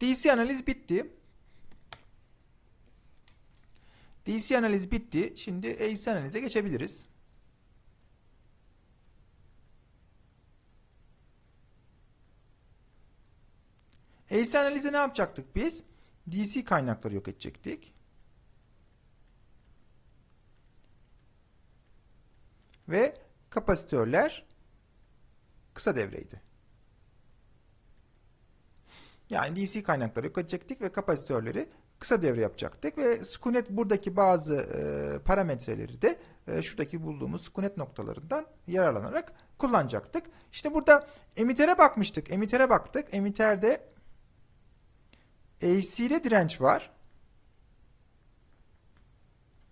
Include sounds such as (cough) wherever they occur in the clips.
DC analiz bitti. DC analiz bitti. Şimdi AC analize geçebiliriz. AC analize ne yapacaktık biz? DC kaynakları yok edecektik. Ve kapasitörler kısa devreydi. Yani DC kaynakları edecektik ve kapasitörleri kısa devre yapacaktık ve Scunet buradaki bazı e, parametreleri de e, şuradaki bulduğumuz Scunet noktalarından yararlanarak kullanacaktık. İşte burada emitere bakmıştık. Emitere baktık. Emiterde AC'de direnç var.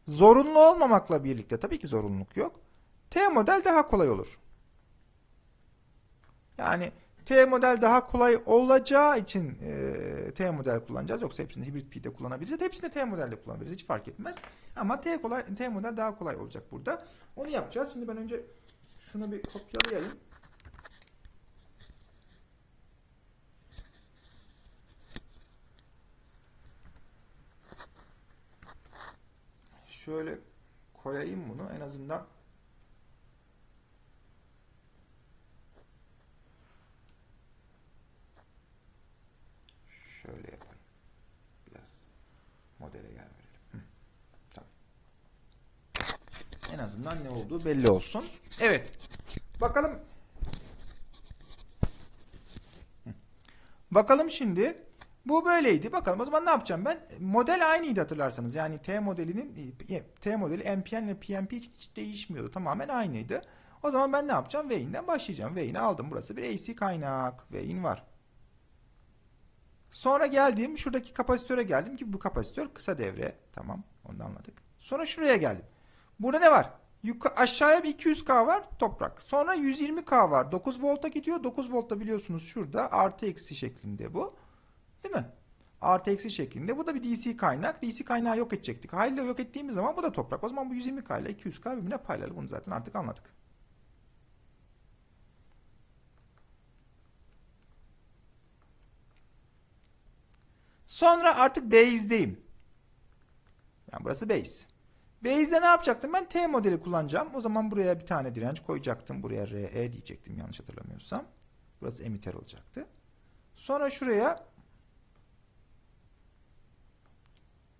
Zorunlu olmamakla birlikte tabii ki zorunluluk yok. T model daha kolay olur. Yani T model daha kolay olacağı için e, T model kullanacağız. Yoksa hepsini hibrit P'de kullanabiliriz. Hepsini T modelde kullanabiliriz. Hiç fark etmez. Ama T kolay T model daha kolay olacak burada. Onu yapacağız. Şimdi ben önce şunu bir kopyalayayım. Şöyle koyayım bunu en azından Şöyle yapayım. Biraz modele yer verelim. Hı. Tamam. En azından ne olduğu belli olsun. Evet. Bakalım. Hı. Bakalım şimdi. Bu böyleydi. Bakalım o zaman ne yapacağım ben? Model aynıydı hatırlarsanız. Yani T modelinin T modeli MPN ile PNP hiç değişmiyordu. Tamamen aynıydı. O zaman ben ne yapacağım? V'in'den başlayacağım. V'in'i aldım. Burası bir AC kaynak. V'in var. Sonra geldim şuradaki kapasitöre geldim ki bu kapasitör kısa devre. Tamam onu da anladık. Sonra şuraya geldim. Burada ne var? Yuka, aşağıya bir 200K var toprak. Sonra 120K var. 9 volta gidiyor. 9 voltta biliyorsunuz şurada artı eksi şeklinde bu. Değil mi? Artı eksi şeklinde. Bu da bir DC kaynak. DC kaynağı yok edecektik. Hayli yok ettiğimiz zaman bu da toprak. O zaman bu 120K ile 200K birbirine paralel. Bunu zaten artık anladık. Sonra artık base'deyim. Yani burası base. Base'de ne yapacaktım? Ben T modeli kullanacağım. O zaman buraya bir tane direnç koyacaktım. Buraya RE diyecektim yanlış hatırlamıyorsam. Burası emitter olacaktı. Sonra şuraya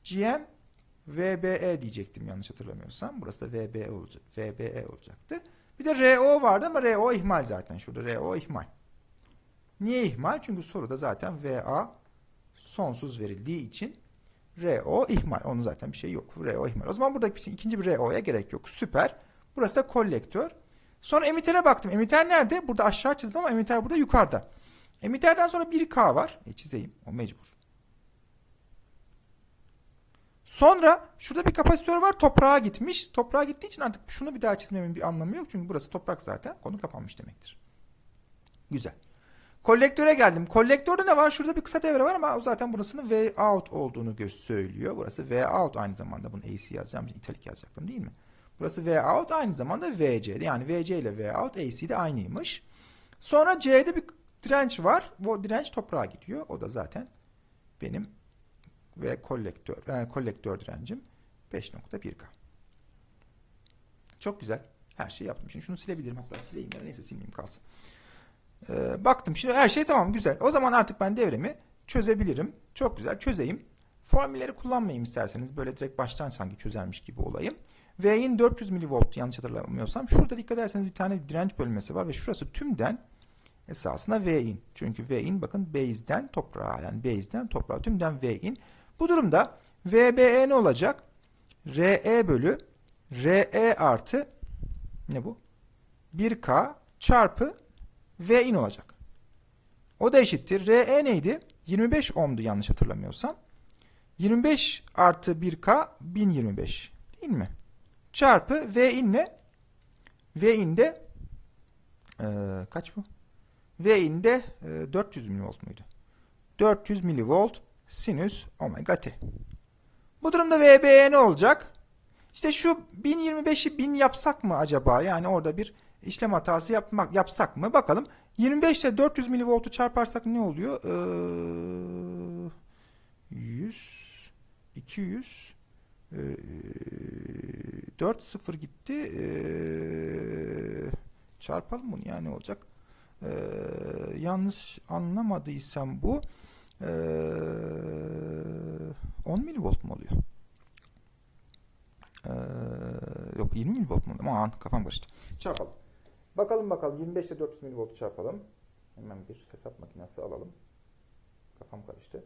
GM VBE diyecektim yanlış hatırlamıyorsam. Burası da VBE olacak, VBE olacaktı. Bir de RO vardı ama RO ihmal zaten. Şurada RO ihmal. Niye ihmal? Çünkü soruda zaten VA sonsuz verildiği için RO ihmal. Onun zaten bir şey yok. RO ihmal. O zaman buradaki ikinci bir RO'ya gerek yok. Süper. Burası da kolektör. Sonra emitere baktım. Emiter nerede? Burada aşağı çizdim ama emiter burada yukarıda. Emiterden sonra 1K var. E çizeyim. O mecbur. Sonra şurada bir kapasitör var. Toprağa gitmiş. Toprağa gittiği için artık şunu bir daha çizmemin bir anlamı yok. Çünkü burası toprak zaten. Konu kapanmış demektir. Güzel. Kolektöre geldim. Kolektörde ne var? Şurada bir kısa devre var ama zaten burasının V out olduğunu söylüyor. Burası V out aynı zamanda. Bunu AC yazacağım. italik yazacaktım değil mi? Burası V out aynı zamanda VC. Yani VC ile V out AC de aynıymış. Sonra C'de bir direnç var. Bu direnç toprağa gidiyor. O da zaten benim ve kolektör, yani kolektör direncim 5.1K. Çok güzel. Her şeyi yaptım. Şimdi şunu silebilirim. Hatta sileyim ya. Neyse silmeyeyim kalsın. Ee, baktım şimdi her şey tamam güzel. O zaman artık ben devremi çözebilirim. Çok güzel çözeyim. Formülleri kullanmayayım isterseniz. Böyle direkt baştan sanki çözermiş gibi olayım. V'in 400 mV yanlış hatırlamıyorsam. Şurada dikkat ederseniz bir tane direnç bölmesi var ve şurası tümden esasında V'in. Çünkü V'in bakın base'den toprağa yani base'den toprağa tümden V'in. Bu durumda VBE ne olacak? RE bölü RE artı ne bu? 1K çarpı V in olacak. O da eşittir. RE neydi? 25 ohm'du yanlış hatırlamıyorsam. 25 artı 1K 1025 değil mi? Çarpı V in ne? V in de e, kaç bu? V in de e, 400 milivolt muydu? 400 milivolt sinüs omega t. Bu durumda VBE ne olacak? İşte şu 1025'i 1000 yapsak mı acaba? Yani orada bir işlem hatası yapmak yapsak mı? Bakalım. 25 ile 400 milivoltu çarparsak ne oluyor? Ee, 100 200 ee, 4 0 gitti. Ee, çarpalım bunu yani olacak? Ee, yanlış anlamadıysam bu ee, 10 milivolt mu oluyor? Ee, yok 20 milivolt mu? Aman kafam karıştı. Çarpalım. Bakalım bakalım 25 ile 400 milivoltu çarpalım. Hemen bir hesap makinesi alalım. Kafam karıştı.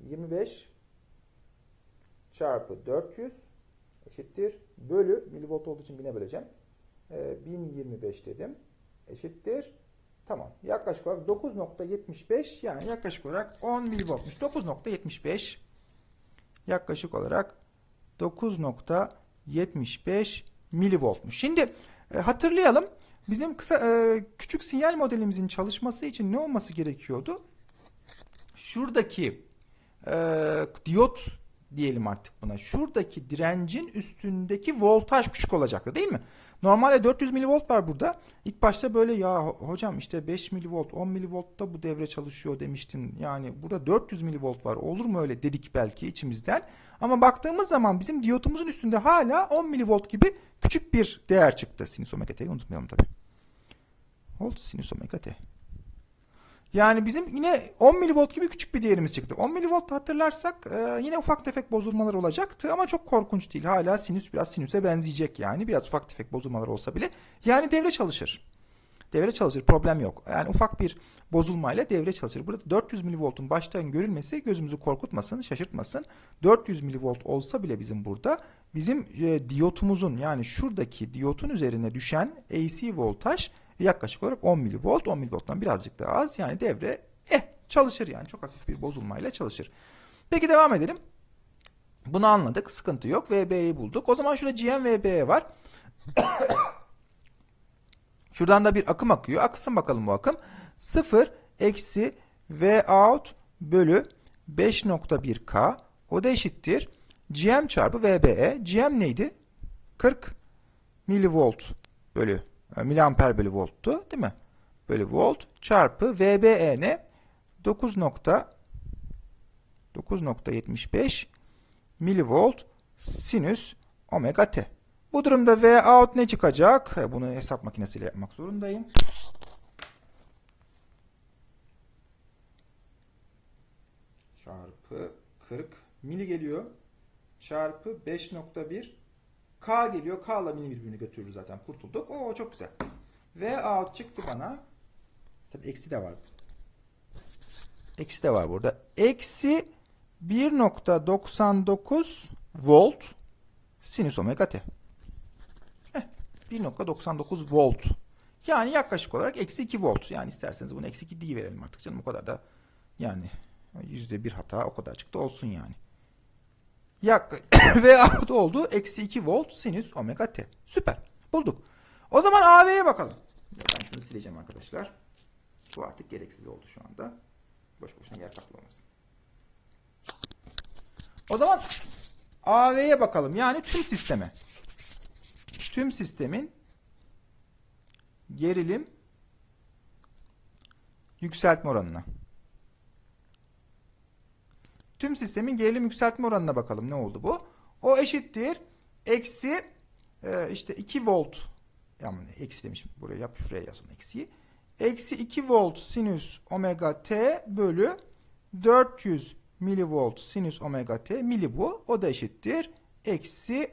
25 çarpı 400 eşittir. Bölü milivolt olduğu için 1000'e böleceğim. Ee, 1025 dedim. Eşittir. Tamam. Yaklaşık olarak 9.75 yani yaklaşık olarak 10 milivoltmuş. 9.75 yaklaşık olarak 9.75 milivoltmuş. Şimdi e, hatırlayalım. Bizim kısa e, küçük sinyal modelimizin çalışması için ne olması gerekiyordu? Şuradaki e, diyot diyelim artık buna. Şuradaki direncin üstündeki voltaj küçük olacaktı değil mi? Normalde 400 milivolt var burada. İlk başta böyle ya ho- hocam işte 5 milivolt 10 milivoltta bu devre çalışıyor demiştin. Yani burada 400 milivolt var. Olur mu öyle dedik belki içimizden. Ama baktığımız zaman bizim diyotumuzun üstünde hala 10 milivolt gibi küçük bir değer çıktı. Sinüs omega t'yi unutmayalım tabii. Oldu sinüs omega t. Yani bizim yine 10 milivolt gibi küçük bir değerimiz çıktı. 10 milivolt hatırlarsak e, yine ufak tefek bozulmalar olacaktı ama çok korkunç değil. Hala sinüs biraz sinüse benzeyecek yani. Biraz ufak tefek bozulmalar olsa bile. Yani devre çalışır. Devre çalışır. Problem yok. Yani ufak bir bozulmayla devre çalışır. Burada 400 milivoltun baştan görülmesi gözümüzü korkutmasın, şaşırtmasın. 400 milivolt olsa bile bizim burada bizim e, diyotumuzun yani şuradaki diyotun üzerine düşen AC voltaj yaklaşık olarak 10 milivolt. 10 milivolttan birazcık daha az. Yani devre eh çalışır yani. Çok hafif bir bozulmayla çalışır. Peki devam edelim. Bunu anladık. Sıkıntı yok. VB'yi bulduk. O zaman şurada GM VB var. (coughs) Şuradan da bir akım akıyor. Aksın bakalım bu akım. 0 eksi V out bölü 5.1K o da eşittir. GM çarpı VBE. GM neydi? 40 milivolt bölü miliamper bölü volttu değil mi? Bölü volt çarpı VBE ne? 9 nokta 9.75 milivolt sinüs omega t. Bu durumda V out ne çıkacak? E, Bunu hesap makinesiyle yapmak zorundayım. Çarpı 40 mili geliyor. Çarpı 5.1 K geliyor. K ile mini birbirini götürür zaten. Kurtulduk. Oo çok güzel. V out çıktı bana. Tabi eksi de var. Eksi de var burada. Eksi 1.99 volt sinüs omega t. Heh, 1.99 volt. Yani yaklaşık olarak eksi 2 volt. Yani isterseniz bunu eksi 2 diye verelim artık canım. O kadar da yani yüzde bir hata o kadar çıktı olsun yani. Yak (coughs) ve out oldu. Eksi 2 volt sinüs omega t. Süper. Bulduk. O zaman AV'ye bakalım. Ben şunu sileceğim arkadaşlar. Bu artık gereksiz oldu şu anda. Boş boşuna yer kaplamasın. O zaman AV'ye bakalım. Yani tüm sisteme. Tüm sistemin gerilim yükseltme oranına. Tüm sistemin gerilim yükseltme oranına bakalım. Ne oldu bu? O eşittir. Eksi e, işte 2 volt yani eksi demişim. Buraya yap şuraya yaz onu eksiyi. Eksi 2 volt sinüs omega t bölü 400 milivolt sinüs omega t mili bu. O da eşittir. Eksi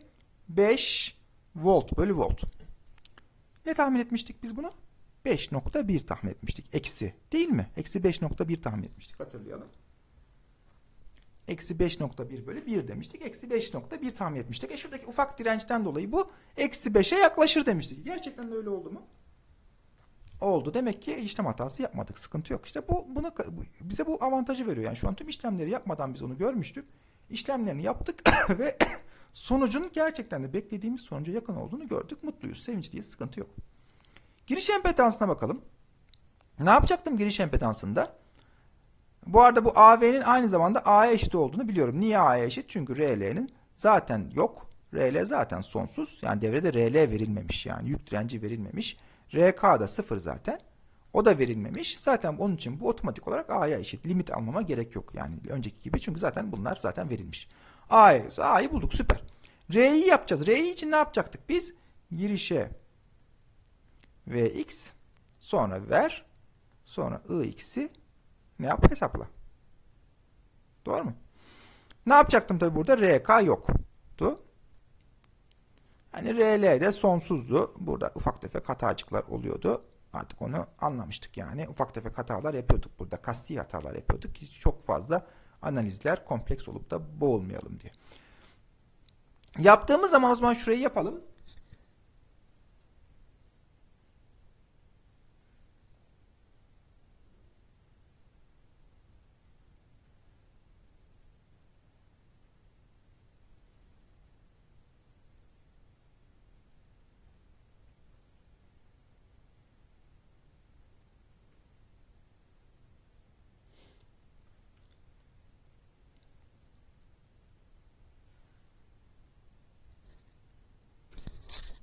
5 volt bölü volt. Ne tahmin etmiştik biz bunu? 5.1 tahmin etmiştik. Eksi değil mi? Eksi 5.1 tahmin etmiştik. Hatırlayalım. Eksi 5.1 bölü 1 demiştik. Eksi 5.1 tahmin etmiştik. E şuradaki ufak dirençten dolayı bu eksi 5'e yaklaşır demiştik. Gerçekten de öyle oldu mu? Oldu. Demek ki işlem hatası yapmadık. Sıkıntı yok. İşte bu bunu bize bu avantajı veriyor. Yani şu an tüm işlemleri yapmadan biz onu görmüştük. İşlemlerini yaptık (coughs) ve (coughs) sonucun gerçekten de beklediğimiz sonuca yakın olduğunu gördük. Mutluyuz. Sevinçliyiz. Sıkıntı yok. Giriş empedansına bakalım. Ne yapacaktım giriş empedansında? Bu arada bu AV'nin aynı zamanda A'ya eşit olduğunu biliyorum. Niye A'ya eşit? Çünkü RL'nin zaten yok. RL zaten sonsuz. Yani devrede RL verilmemiş yani yük direnci verilmemiş. RK da sıfır zaten. O da verilmemiş. Zaten onun için bu otomatik olarak A'ya eşit. Limit almama gerek yok. Yani önceki gibi. Çünkü zaten bunlar zaten verilmiş. A'yı A'yı bulduk. Süper. R'yi yapacağız. R'yi için ne yapacaktık biz? Girişe Vx sonra ver sonra Ix'i ne yap? Hesapla. Doğru mu? Ne yapacaktım tabi burada? RK yoktu. Hani RL de sonsuzdu. Burada ufak tefek hatacıklar oluyordu. Artık onu anlamıştık yani. Ufak tefek hatalar yapıyorduk burada. Kasti hatalar yapıyorduk ki çok fazla analizler kompleks olup da boğulmayalım diye. Yaptığımız zaman o zaman şurayı yapalım.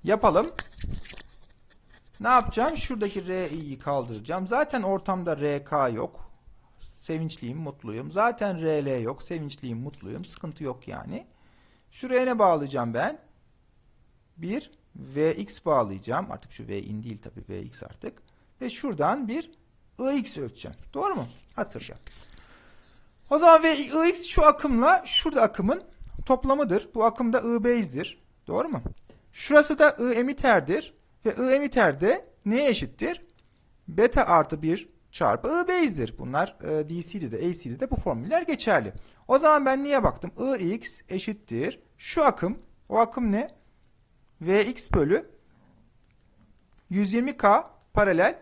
Yapalım. Ne yapacağım? Şuradaki RI'yi kaldıracağım. Zaten ortamda RK yok. Sevinçliyim, mutluyum. Zaten RL yok. Sevinçliyim, mutluyum. Sıkıntı yok yani. Şuraya ne bağlayacağım ben? Bir Vx bağlayacağım. Artık şu V in değil tabii Vx artık. Ve şuradan bir Ix ölçeceğim. Doğru mu? Hatırla. O zaman Vx şu akımla şurada akımın toplamıdır. Bu akım da I base'dir. Doğru mu? Şurası da I emiterdir. Ve I emiter de neye eşittir? Beta artı 1 çarpı I base'dir. Bunlar e, DC'de de AC'de de bu formüller geçerli. O zaman ben niye baktım? Ix eşittir. Şu akım, o akım ne? Vx bölü 120K paralel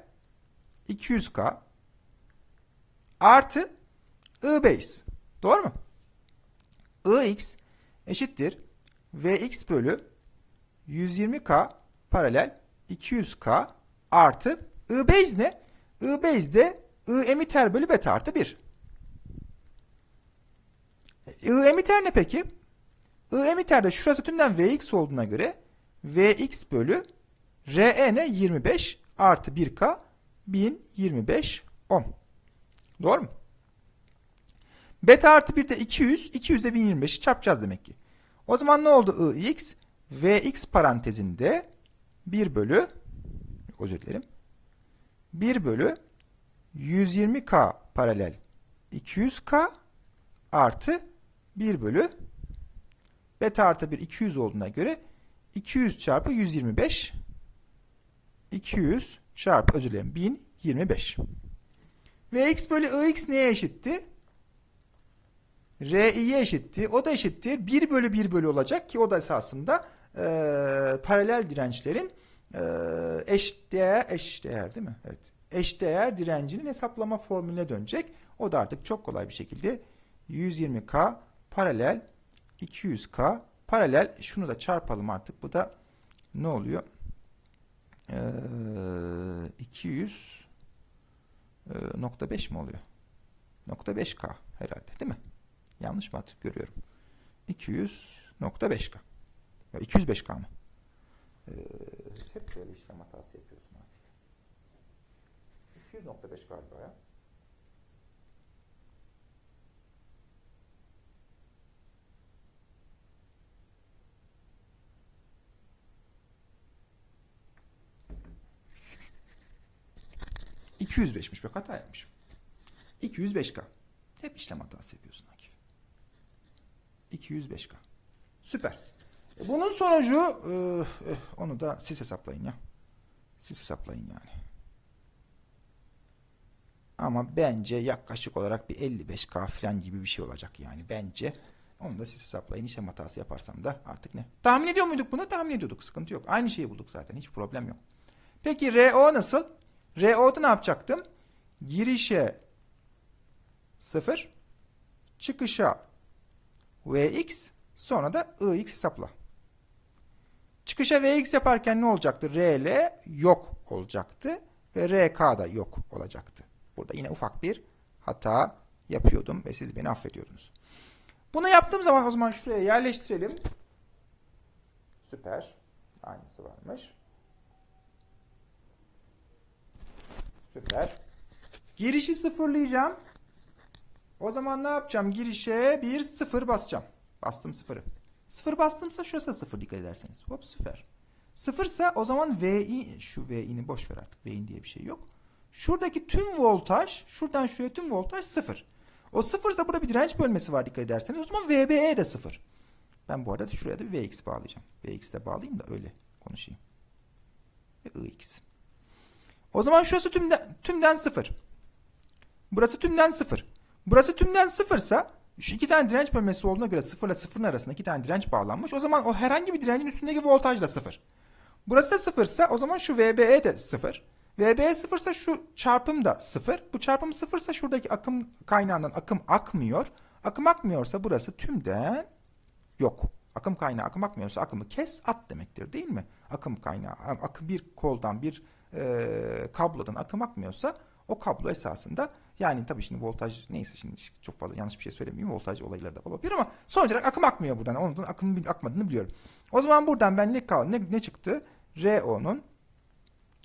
200K artı I base. Doğru mu? Ix eşittir. Vx bölü 120K paralel 200K artı I base ne? I base de I emiter bölü beta artı 1. I emiter ne peki? I emiter de şurası tümden Vx olduğuna göre Vx bölü Re ne? 25 artı 1K 1025 ohm. Doğru mu? Beta artı 1 de 200. 200'e 1025'i çarpacağız demek ki. O zaman ne oldu Ix? Vx parantezinde 1 bölü özür dilerim. 1 bölü 120k paralel 200k artı 1 bölü beta artı 1 200 olduğuna göre 200 çarpı 125 200 çarpı özür dilerim 1025 Vx bölü Ix neye eşitti? Ri'ye eşitti. O da eşittir. 1 bölü 1 bölü olacak ki o da esasında e, paralel dirençlerin e, eşdeğer, eşdeğer değil mi? Evet. Eşdeğer direncinin hesaplama formülüne dönecek. O da artık çok kolay bir şekilde 120K paralel 200K paralel şunu da çarpalım artık. Bu da ne oluyor? Ee, 200 e, nokta 5 mi oluyor? Nokta 5K herhalde değil mi? Yanlış mı görüyorum? 200.5K. Ya 205K mı? Ee, hep böyle işlem hatası yapıyorsun artık. 200.5 galiba ya. ...205'miş bak hata yapmışım. 205K. Hep işlem hatası yapıyorsun Akif. 205K. Süper. E, bunun sonucu e, e, onu da siz hesaplayın ya. Siz hesaplayın yani. Ama bence yaklaşık olarak bir 55K falan gibi bir şey olacak yani bence. Onu da siz hesaplayın. İşlem hatası yaparsam da artık ne? Tahmin ediyor muyduk bunu? Tahmin ediyorduk. Sıkıntı yok. Aynı şeyi bulduk zaten. Hiç problem yok. Peki RO nasıl? RO'da ne yapacaktım? Girişe 0 çıkışa Vx sonra da Ix hesapla. Çıkışa Vx yaparken ne olacaktı? Rl yok olacaktı ve Rk da yok olacaktı. Burada yine ufak bir hata yapıyordum ve siz beni affediyordunuz. Bunu yaptığım zaman o zaman şuraya yerleştirelim. Süper. Aynısı varmış. Süper. Girişi sıfırlayacağım. O zaman ne yapacağım? Girişe bir sıfır basacağım. Bastım sıfırı. Sıfır bastımsa şurası da sıfır dikkat ederseniz. Hop süper. Sıfırsa o zaman VI, şu VI'ni boş ver artık. VI'nin diye bir şey yok. Şuradaki tüm voltaj, şuradan şuraya tüm voltaj sıfır. O sıfırsa burada bir direnç bölmesi var dikkat ederseniz. O zaman VBE de sıfır. Ben bu arada şuraya da bir VX bağlayacağım. VX de bağlayayım da öyle konuşayım. Ve IX. O zaman şurası tümden, tümden sıfır. Burası tümden sıfır. Burası tümden sıfırsa şu iki tane direnç bölmesi olduğuna göre sıfırla sıfırın arasında iki tane direnç bağlanmış. O zaman o herhangi bir direncin üstündeki voltaj da sıfır. Burası da sıfırsa o zaman şu VBE de sıfır. VBE sıfırsa şu çarpım da sıfır. Bu çarpım sıfırsa şuradaki akım kaynağından akım akmıyor. Akım akmıyorsa burası tümden yok. Akım kaynağı akım akmıyorsa akımı kes at demektir değil mi? Akım kaynağı akım bir koldan bir e, kablodan akım akmıyorsa o kablo esasında yani tabii şimdi voltaj neyse şimdi çok fazla yanlış bir şey söylemeyeyim voltaj olayları da olabilir ama sonuç olarak akım akmıyor buradan. Onun akımın akmadığını biliyorum. O zaman buradan ben ne, kal- ne, ne çıktı? RO'nun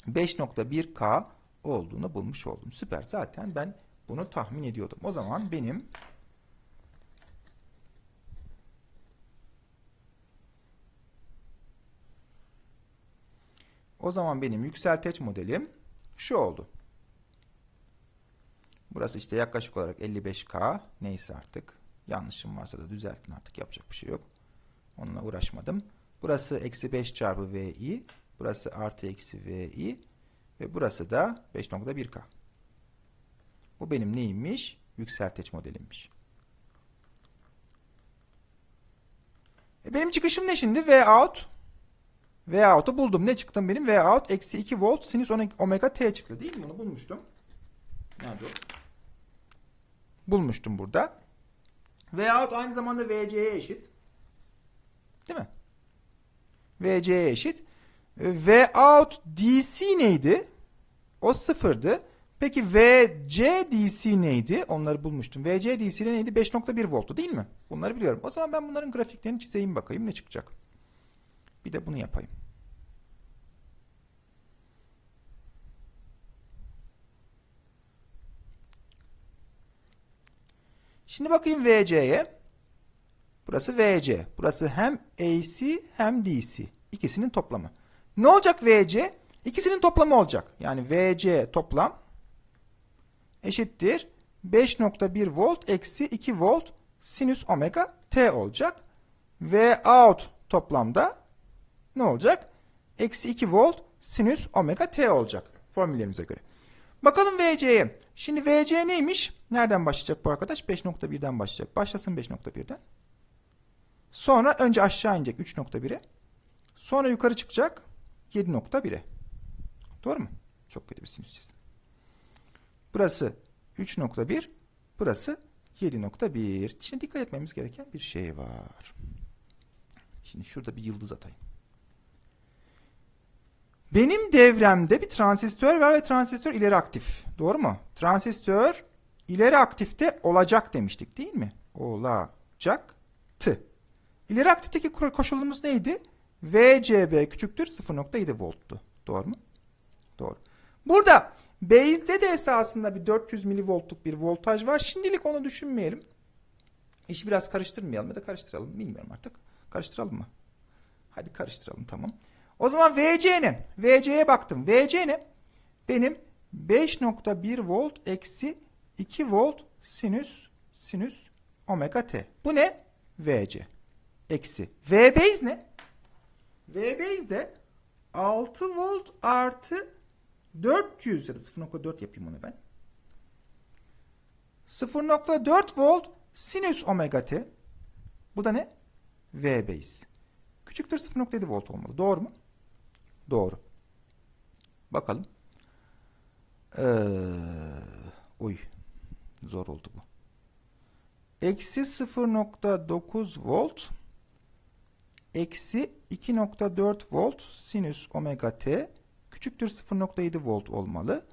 5.1K olduğunu bulmuş oldum. Süper. Zaten ben bunu tahmin ediyordum. O zaman benim O zaman benim yükselteç modelim şu oldu. Burası işte yaklaşık olarak 55K. Neyse artık. Yanlışım varsa da düzeltin artık. Yapacak bir şey yok. Onunla uğraşmadım. Burası eksi 5 çarpı VI. Burası artı eksi VI. Ve burası da 5.1K. Bu benim neymiş? Yükselteç modelimmiş. E benim çıkışım ne şimdi? V out. V out'u buldum. Ne çıktı benim? V out eksi 2 volt sinüs omega t çıktı değil mi? Bunu bulmuştum. Nerede o? Bulmuştum burada. V out aynı zamanda VC'ye eşit. Değil mi? VC'ye eşit. E, V out DC neydi? O sıfırdı. Peki VC DC neydi? Onları bulmuştum. VC DC neydi? 5.1 volttu değil mi? Bunları biliyorum. O zaman ben bunların grafiklerini çizeyim bakayım ne çıkacak. Bir de bunu yapayım. Şimdi bakayım VC'ye. Burası VC. Burası hem AC hem DC. İkisinin toplamı. Ne olacak VC? İkisinin toplamı olacak. Yani VC toplam eşittir 5.1 volt eksi 2 volt sinüs omega t olacak. V out toplamda ne olacak? Eksi 2 volt sinüs omega t olacak formüllerimize göre. Bakalım VC'ye. Şimdi VC neymiş? Nereden başlayacak bu arkadaş? 5.1'den başlayacak. Başlasın 5.1'den. Sonra önce aşağı inecek 3.1'e. Sonra yukarı çıkacak 7.1'e. Doğru mu? Çok kötü bir sinüs çizdim. Burası 3.1, burası 7.1. Şimdi dikkat etmemiz gereken bir şey var. Şimdi şurada bir yıldız atayım. Benim devremde bir transistör var ve transistör ileri aktif. Doğru mu? Transistör ileri aktifte olacak demiştik değil mi? Olacaktı. İleri aktifteki koşulumuz neydi? VCB küçüktür 0.7 volttu. Doğru mu? Doğru. Burada base'de de esasında bir 400 milivoltluk bir voltaj var. Şimdilik onu düşünmeyelim. İşi biraz karıştırmayalım ya da karıştıralım. Bilmiyorum artık. Karıştıralım mı? Hadi karıştıralım tamam. O zaman VC ne? VC'ye baktım. VC ne? Benim 5.1 volt eksi 2 volt sinüs sinüs omega t. Bu ne? VC. Eksi. V base ne? V base de 6 volt artı 400 ya da 0.4 yapayım onu ben. 0.4 volt sinüs omega t. Bu da ne? V base. Küçüktür 0.7 volt olmalı. Doğru mu? Doğru. Bakalım. Ee, oy. Zor oldu bu. Eksi 0.9 volt eksi 2.4 volt sinüs omega t küçüktür 0.7 volt olmalı.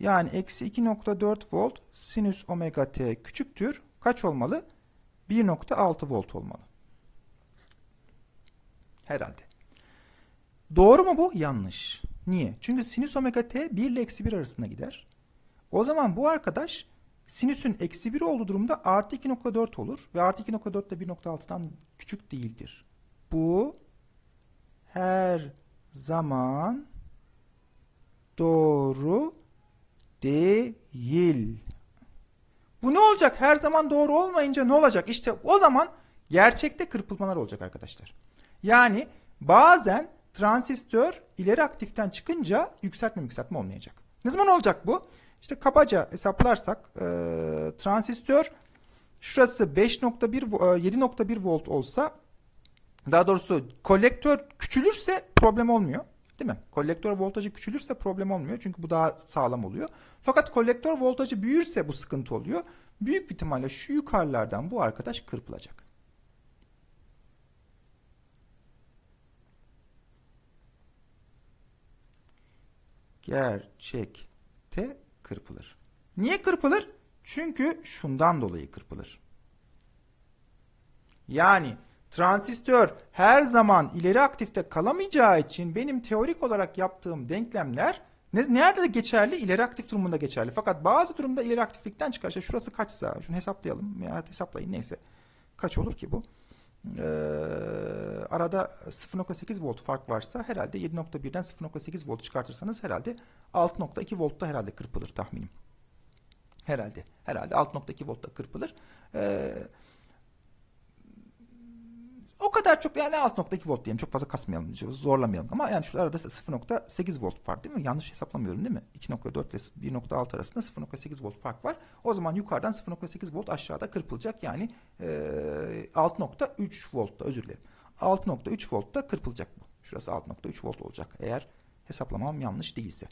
Yani eksi 2.4 volt sinüs omega t küçüktür. Kaç olmalı? 1.6 volt olmalı. Herhalde. Doğru mu bu? Yanlış. Niye? Çünkü sinüs omega t 1 ile eksi 1 arasında gider. O zaman bu arkadaş sinüsün eksi 1 olduğu durumda artı 2.4 olur. Ve artı 2.4 de 1.6'dan küçük değildir. Bu her zaman doğru değil. Bu ne olacak? Her zaman doğru olmayınca ne olacak? İşte o zaman gerçekte kırpılmalar olacak arkadaşlar. Yani bazen transistör ileri aktiften çıkınca yükseltme yükseltme olmayacak. Ne zaman olacak bu? İşte kabaca hesaplarsak e, transistör şurası 5.1 e, 7.1 volt olsa daha doğrusu kolektör küçülürse problem olmuyor. Değil mi? Kolektör voltajı küçülürse problem olmuyor. Çünkü bu daha sağlam oluyor. Fakat kolektör voltajı büyürse bu sıkıntı oluyor. Büyük bir ihtimalle şu yukarılardan bu arkadaş kırpılacak. Gerçekte kırpılır. Niye kırpılır? Çünkü şundan dolayı kırpılır. Yani transistör her zaman ileri aktifte kalamayacağı için benim teorik olarak yaptığım denklemler ne, nerede geçerli? İleri aktif durumunda geçerli. Fakat bazı durumda ileri aktiflikten çıkar. Şurası kaçsa, şunu hesaplayalım. Ya hesaplayın neyse. Kaç olur ki bu? Ee, arada 0.8 volt fark varsa herhalde 7.1'den 0.8 volt çıkartırsanız herhalde 6.2 voltta herhalde kırpılır tahminim. Herhalde. Herhalde 6.2 voltta kırpılır. Ee, o kadar çok yani 6.2 volt diyelim. Çok fazla kasmayalım. Zorlamayalım. Ama yani şu arada 0.8 volt fark değil mi? Yanlış hesaplamıyorum değil mi? 2.4 ile 1.6 arasında 0.8 volt fark var. O zaman yukarıdan 0.8 volt aşağıda kırpılacak. Yani e, 6.3 voltta özür dilerim. 6.3 voltta kırpılacak bu. Şurası 6.3 volt olacak. Eğer hesaplamam yanlış değilse.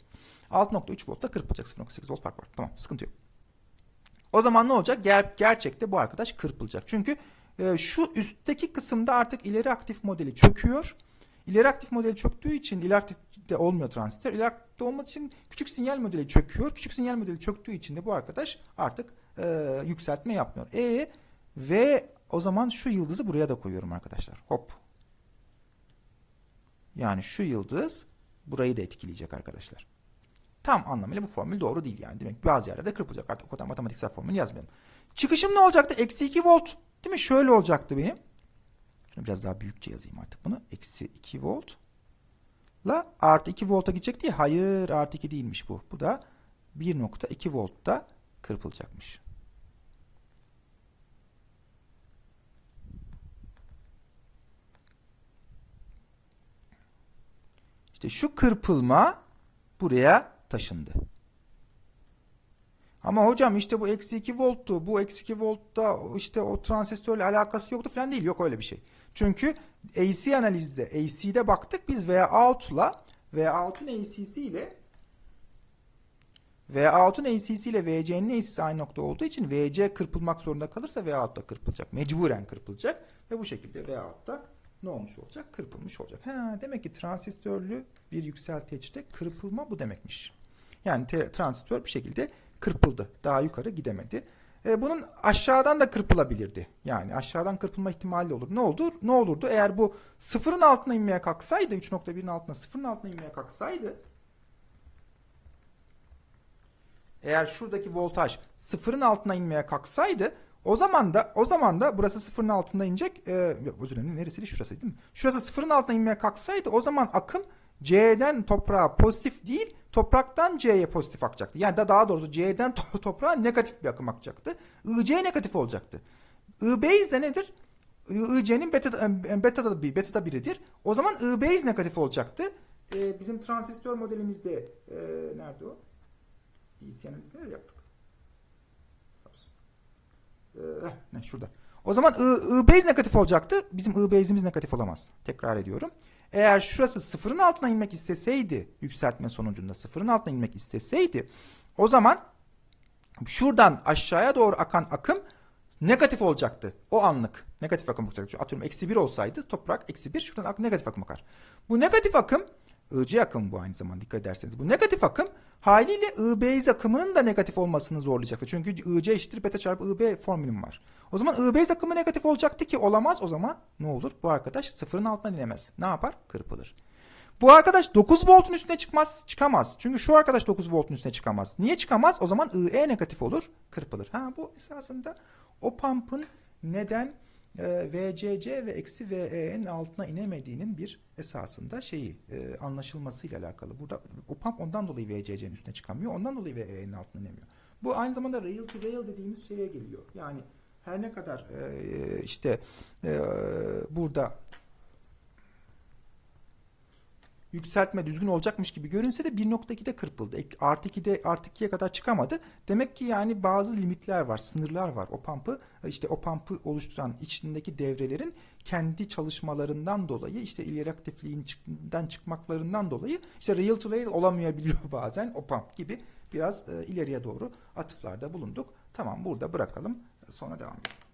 6.3 voltta kırpılacak. 0.8 volt fark var. Tamam sıkıntı yok. O zaman ne olacak? Ger gerçekte bu arkadaş kırpılacak. Çünkü e, şu üstteki kısımda artık ileri aktif modeli çöküyor. İleri aktif modeli çöktüğü için ileri aktifte olmuyor transistör. İleri aktifte olmadığı için küçük sinyal modeli çöküyor. Küçük sinyal modeli çöktüğü için de bu arkadaş artık e, yükseltme yapmıyor. E ve o zaman şu yıldızı buraya da koyuyorum arkadaşlar. Hop. Yani şu yıldız burayı da etkileyecek arkadaşlar. Tam anlamıyla bu formül doğru değil yani. Demek ki bazı yerlerde kırpılacak. Artık o kadar matematiksel formül yazmayalım. Çıkışım ne olacaktı? Eksi 2 volt. Değil mi? Şöyle olacaktı benim. Şunu biraz daha büyükçe yazayım artık bunu. Eksi 2 volt. La artı 2 volta gidecek diye. Hayır artı 2 değilmiş bu. Bu da 1.2 voltta kırpılacakmış. İşte şu kırpılma buraya taşındı. Ama hocam işte bu eksi 2 volttu. Bu eksi 2 voltta işte o transistörle alakası yoktu falan değil. Yok öyle bir şey. Çünkü AC analizde, AC'de baktık biz VA6'la VA6'ın AC'si ile VA6'ın AC'si ile VC'nin AC'si aynı nokta olduğu için VC kırpılmak zorunda kalırsa VA6 da kırpılacak. Mecburen kırpılacak ve bu şekilde VA6 da ne olmuş olacak? Kırpılmış olacak. Ha, demek ki transistörlü bir yükselteçte kırpılma bu demekmiş. Yani transistör bir şekilde kırpıldı. Daha yukarı gidemedi. E, bunun aşağıdan da kırpılabilirdi. Yani aşağıdan kırpılma ihtimali olur. Ne olur? Ne olurdu? Eğer bu sıfırın altına inmeye kalksaydı, 3.1'in altına sıfırın altına inmeye kalksaydı eğer şuradaki voltaj sıfırın altına inmeye kalksaydı o zaman da o zaman da burası sıfırın altında inecek. E, özür dilerim neresiydi? Şurası değil mi? Şurası sıfırın altına inmeye kalksaydı o zaman akım C'den toprağa pozitif değil topraktan C'ye pozitif akacaktı. Yani da daha doğrusu C'den (laughs) to toprağa negatif bir akım akacaktı. IC negatif olacaktı. I base de nedir? IC'nin beta, beta'da bir, beta'da biridir. O zaman I base negatif olacaktı. Ee, bizim transistör modelimizde e, nerede o? DC analizi nerede yaptık? Ee, ne şurada. O zaman I, negatif olacaktı. Bizim I negatif olamaz. Tekrar ediyorum. Eğer şurası sıfırın altına inmek isteseydi yükseltme sonucunda sıfırın altına inmek isteseydi o zaman şuradan aşağıya doğru akan akım negatif olacaktı. O anlık negatif akım olacaktı. Atıyorum eksi bir olsaydı toprak eksi bir şuradan negatif akım akar. Bu negatif akım IC akım bu aynı zamanda dikkat ederseniz. Bu negatif akım haliyle I base akımının da negatif olmasını zorlayacaktı. Çünkü IC eşittir beta çarpı IB formülüm var. O zaman I base akımı negatif olacaktı ki olamaz. O zaman ne olur? Bu arkadaş sıfırın altına inemez. Ne yapar? Kırpılır. Bu arkadaş 9 voltun üstüne çıkmaz, çıkamaz. Çünkü şu arkadaş 9 voltun üstüne çıkamaz. Niye çıkamaz? O zaman IE negatif olur, kırpılır. Ha bu esasında o pump'ın neden e, VCC ve eksi VE'nin altına inemediğinin bir esasında şeyi e, anlaşılmasıyla alakalı. Burada o pump ondan dolayı VCC'nin üstüne çıkamıyor. Ondan dolayı VE'nin altına inemiyor. Bu aynı zamanda rail to rail dediğimiz şeye geliyor. Yani her ne kadar e, işte e, burada yükseltme düzgün olacakmış gibi görünse de 1.2'de kırpıldı. Artı 2'de artı 2'ye kadar çıkamadı. Demek ki yani bazı limitler var, sınırlar var. O pump'ı işte o pump'ı oluşturan içindeki devrelerin kendi çalışmalarından dolayı işte ileri aktifliğinden çıkmaklarından dolayı işte real to rail olamayabiliyor (laughs) bazen o pump gibi biraz e, ileriye doğru atıflarda bulunduk. Tamam burada bırakalım. Sonra devam edelim.